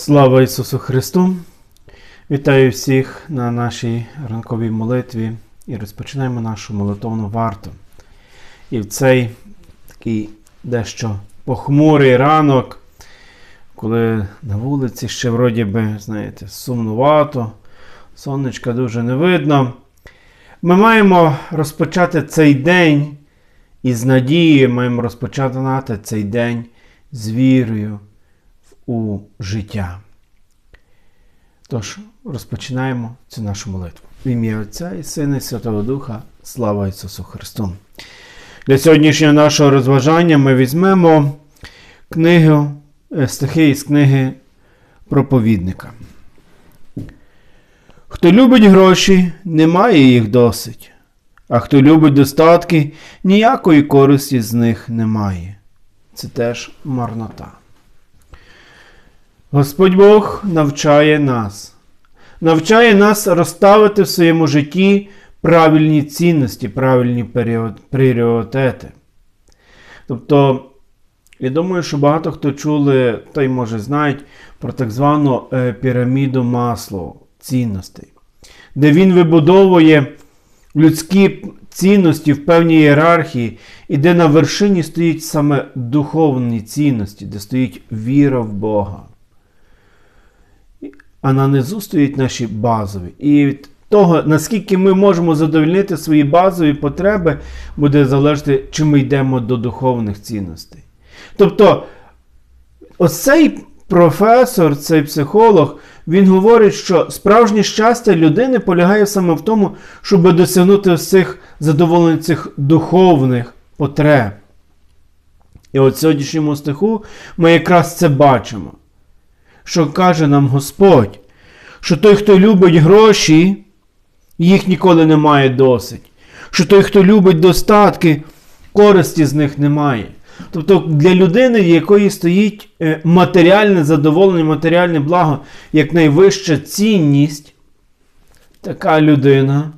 Слава Ісусу Христу! Вітаю всіх на нашій ранковій молитві і розпочинаємо нашу молитовну варту. І в цей такий дещо похмурий ранок, коли на вулиці ще вроді би, знаєте, сумнувато, сонечка дуже не видно. Ми маємо розпочати цей день із надією, маємо розпочати цей день з вірою у життя. Тож, розпочинаємо цю нашу молитву. В ім'я Отця і Сина, і Святого Духа, слава Ісусу Христу! Для сьогоднішнього нашого розважання ми візьмемо книгу, е, стихи із книги проповідника. Хто любить гроші, не має їх досить, а хто любить достатки, ніякої користі з них немає. Це теж марнота. Господь Бог навчає нас, навчає нас розставити в своєму житті правильні цінності, правильні пріоритети. Тобто, я думаю, що багато хто чули, та й може знають про так звану е, піраміду масло цінностей, де він вибудовує людські цінності в певній ієрархії, і де на вершині стоїть саме духовні цінності, де стоїть віра в Бога а на стоять наші базові. І від того, наскільки ми можемо задовольнити свої базові потреби, буде залежати, чи ми йдемо до духовних цінностей. Тобто, ось цей професор, цей психолог, він говорить, що справжнє щастя людини полягає саме в тому, щоб досягнути цих задоволень цих духовних потреб. І от в сьогоднішньому стиху ми якраз це бачимо що каже нам Господь, що той, хто любить гроші, їх ніколи немає досить. Що той, хто любить достатки, користі з них немає. Тобто для людини, в якої стоїть е, матеріальне задоволення, матеріальне благо як найвища цінність, така людина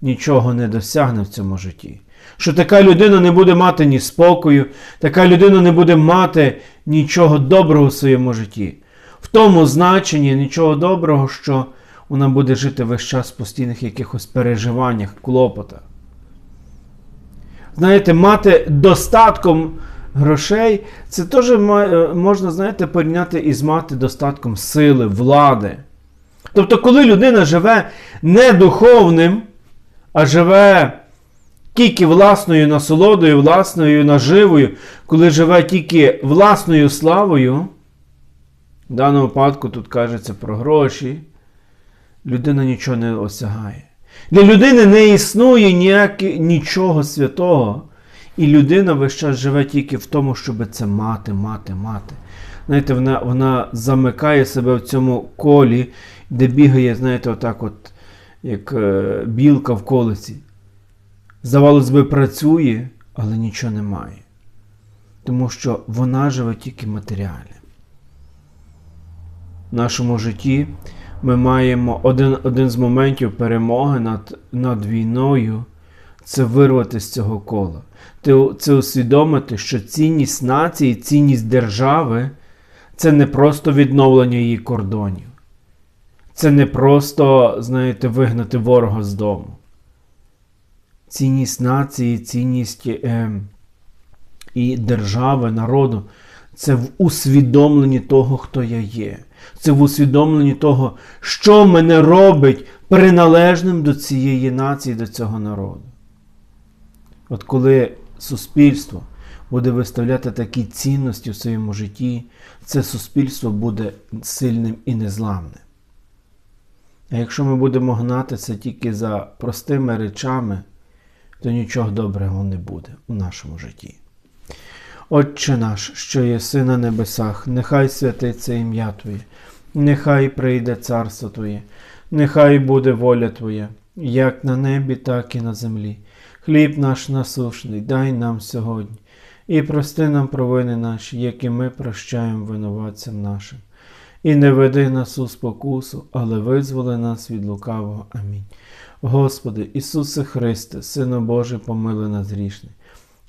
нічого не досягне в цьому житті. Що така людина не буде мати ні спокою, така людина не буде мати нічого доброго в своєму житті в тому значенні нічого доброго, що вона буде жити весь час в постійних якихось переживаннях, клопотах. Знаєте, мати достатком грошей, це теж е, можна, знаєте, порівняти із мати достатком сили, влади. Тобто, коли людина живе не духовним, а живе тільки власною насолодою, власною наживою, коли живе тільки власною славою, в даному випадку тут кажеться про гроші. Людина нічого не осягає. Для людини не існує ніяк, нічого святого. І людина весь час живе тільки в тому, щоб це мати, мати, мати. Знаєте, вона вона замикає себе в цьому колі, де бігає, знаєте, отак, от, як е, білка в колесі. Здавалось би, працює, але нічого немає. Тому що вона живе тільки матеріально в нашому житті ми маємо один один з моментів перемоги над над війною це вирвати з цього кола. Це усвідомити, що цінність нації, цінність держави це не просто відновлення її кордонів. Це не просто, знаєте, вигнати ворога з дому. Цінність нації, цінність е, і держави, народу це в усвідомленні того, хто я є. Це в усвідомленні того, що мене робить приналежним до цієї нації, до цього народу. От коли суспільство буде виставляти такі цінності в своєму житті, це суспільство буде сильним і незламним. А якщо ми будемо гнатися тільки за простими речами, то нічого доброго не буде у нашому житті. Отче наш, що єси на небесах, нехай святиться ім'я Твоє, нехай прийде царство Твоє, нехай буде воля Твоя, як на небі, так і на землі. Хліб наш насушний, дай нам сьогодні, і прости нам провини наші, які ми прощаємо винуватцям нашим. І не веди нас у спокусу, але визволи нас від лукавого. Амінь. Господи, Ісусе Христе, Сину Божий, помили нас грішний.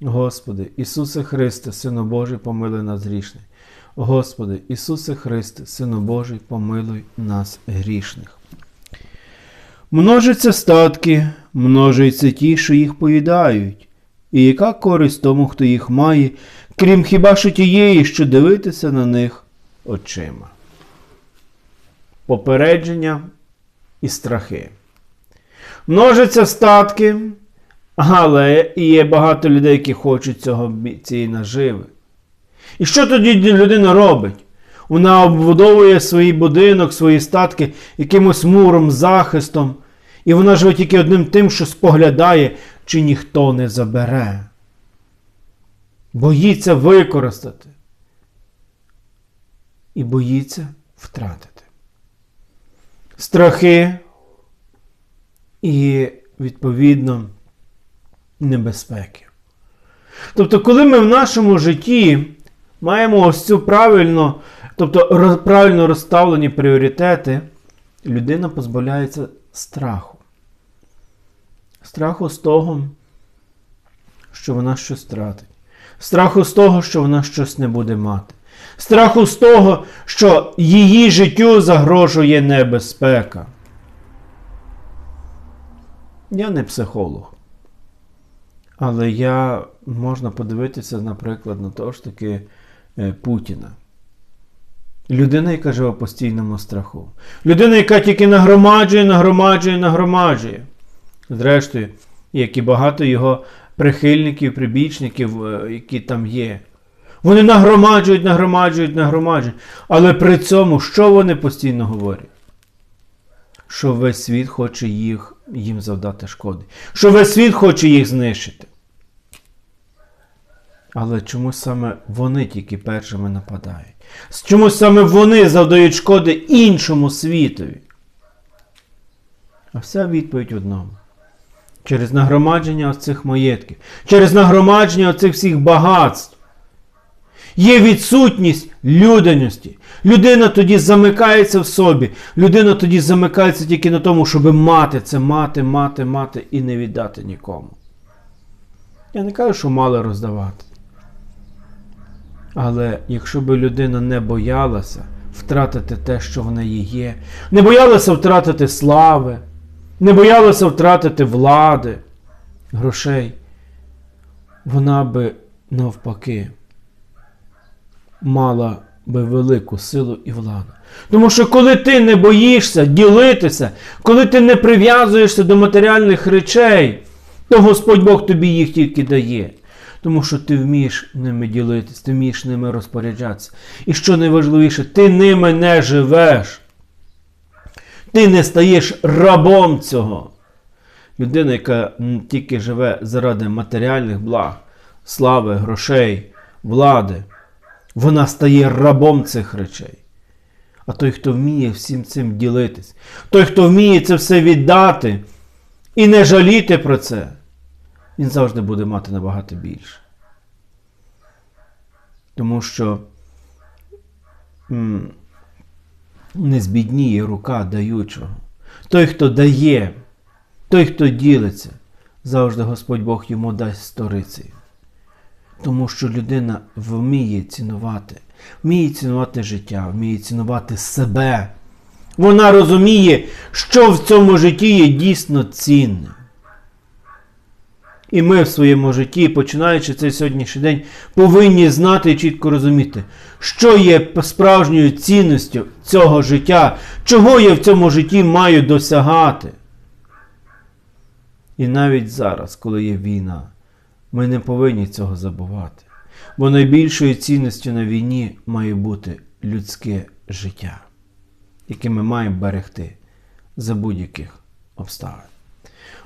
Господи, Ісусе Христе, Сину Божий, помилуй нас грішний. Господи, Ісусе Христе, Сину Божий, помилуй нас грішних. Множаться статки, множаться ті, що їх поїдають. І яка користь тому, хто їх має, крім хіба що тієї, що дивитися на них очима? Попередження і страхи. Множаться статки, але є багато людей, які хочуть цього, цієї наживи. І що тоді людина робить? Вона оббудовує свій будинок, свої статки якимось муром, захистом, і вона живе тільки одним тим, що споглядає, чи ніхто не забере. Боїться використати. І боїться втратити. Страхи і, відповідно, небезпеки. Тобто, коли ми в нашому житті маємо ось цю правильно, тобто правильно розставлені пріоритети, людина позбавляється страху. Страху з того, що вона щось втратить. Страху з того, що вона щось не буде мати. Страху з того, що її життю загрожує небезпека. Я не психолог. Але я можна подивитися, наприклад, на того ж таки е, Путіна. Людина, яка живе в постійному страху. Людина, яка тільки нагромаджує, нагромаджує, нагромаджує. Зрештою, як і багато його прихильників, прибічників, е, які там є. Вони нагромаджують, нагромаджують, нагромаджують. Але при цьому, що вони постійно говорять? Що весь світ хоче їх, їм завдати шкоди. Що весь світ хоче їх знищити. Але чомусь саме вони тільки першими нападають. Чомусь саме вони завдають шкоди іншому світові. А вся відповідь одному. Через нагромадження оцих маєтків, через нагромадження оцих всіх багатств. Є відсутність людяності. Людина тоді замикається в собі. Людина тоді замикається тільки на тому, щоб мати це, мати, мати, мати і не віддати нікому. Я не кажу, що мали роздавати. Але якщо би людина не боялася втратити те, що в неї є, не боялася втратити слави, не боялася втратити влади, грошей, вона би навпаки мала би велику силу і владу. Тому що коли ти не боїшся ділитися, коли ти не прив'язуєшся до матеріальних речей, то Господь Бог тобі їх тільки дає. Тому що ти вмієш ними ділитися, ти вмієш ними розпоряджатися. І що найважливіше, ти ними не живеш. Ти не стаєш рабом цього. Людина, яка тільки живе заради матеріальних благ, слави, грошей, влади, вона стає рабом цих речей. А той, хто вміє всім цим ділитись, той, хто вміє це все віддати і не жаліти про це, він завжди буде мати набагато більше. Тому що не збідніє рука даючого. Той, хто дає, той, хто ділиться, завжди Господь Бог йому дасть сторицею. Тому що людина вміє цінувати, вміє цінувати життя, вміє цінувати себе. Вона розуміє, що в цьому житті є дійсно цінним. І ми в своєму житті, починаючи цей сьогоднішній день, повинні знати і чітко розуміти, що є справжньою цінністю цього життя, чого я в цьому житті маю досягати. І навіть зараз, коли є війна, ми не повинні цього забувати. Бо найбільшою цінністю на війні має бути людське життя, яке ми маємо берегти за будь-яких обставин.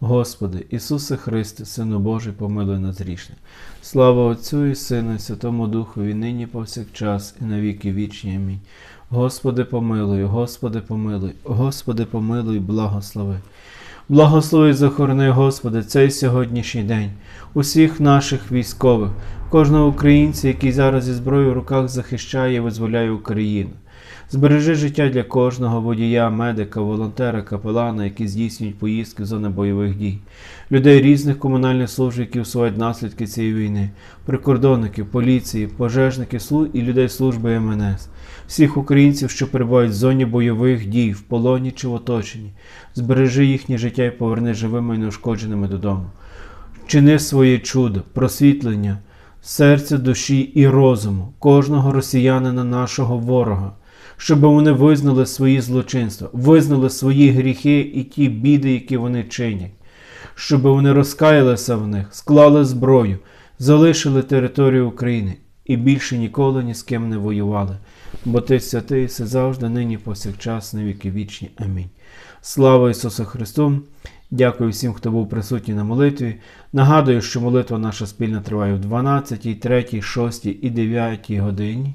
Господи, Ісусе Христе, Сину Божий, помилуй нас грішне. Слава Отцю і Сину, і Святому Духові, нині повсякчас, і на віки вічні. Амінь. Господи, помилуй, Господи, помилуй, Господи, помилуй, благослови. Благослови захорони, Господи, цей сьогоднішній день, усіх наших військових, кожного українця, який зараз зі зброєю в руках захищає і визволяє Україну. Збережи життя для кожного водія, медика, волонтера, капелана, які здійснюють поїздки в зони бойових дій, людей різних комунальних служб, які усувають наслідки цієї війни, прикордонників, поліції, пожежників і людей служби МНС, всіх українців, що перебувають в зоні бойових дій, в полоні чи в оточенні. Збережи їхнє життя і поверни живими і неушкодженими додому. Чини своє чудо, просвітлення, серця, душі і розуму кожного росіянина нашого ворога, щоб вони визнали свої злочинства, визнали свої гріхи і ті біди, які вони чинять, щоб вони розкаялися в них, склали зброю, залишили територію України і більше ніколи ні з ким не воювали. Бо ти святий, все завжди, нині, повсякчас, на віки вічні. Амінь. Слава Ісусу Христу! Дякую всім, хто був присутній на молитві. Нагадую, що молитва наша спільна триває в 12, 3, 6 і 9 годині.